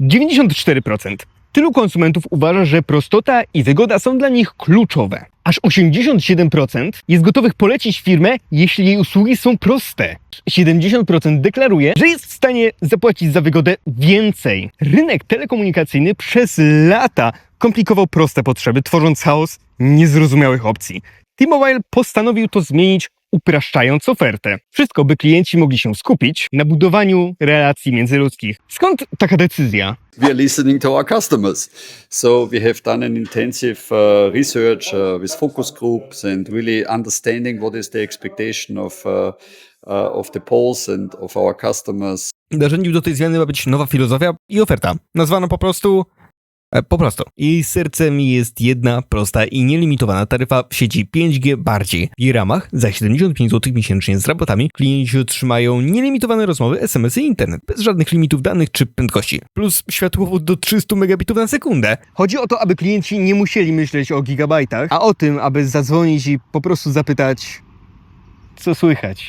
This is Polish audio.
94%. Tylu konsumentów uważa, że prostota i wygoda są dla nich kluczowe. Aż 87% jest gotowych polecić firmę, jeśli jej usługi są proste. 70% deklaruje, że jest w stanie zapłacić za wygodę więcej. Rynek telekomunikacyjny przez lata komplikował proste potrzeby, tworząc chaos niezrozumiałych opcji. T-Mobile postanowił to zmienić, upraszczając ofertę. Wszystko, by klienci mogli się skupić na budowaniu relacji międzyludzkich. Skąd taka decyzja? we are listening to our customers. So we have done an intensive uh, research uh, with focus groups and really understanding what is the expectation of uh, uh, of the polls and of our customers. Narzędziu do tej zmiany ma być nowa filozofia i oferta, nazwana po prostu. E, Po prostu. Jej sercem jest jedna prosta i nielimitowana taryfa w sieci 5G bardziej. W jej ramach za 75 zł miesięcznie z rabatami klienci otrzymają nielimitowane rozmowy, SMS i internet, bez żadnych limitów danych czy prędkości. Plus światłowód do 300 megabitów na sekundę. Chodzi o to, aby klienci nie musieli myśleć o gigabajtach, a o tym, aby zadzwonić i po prostu zapytać, co słychać.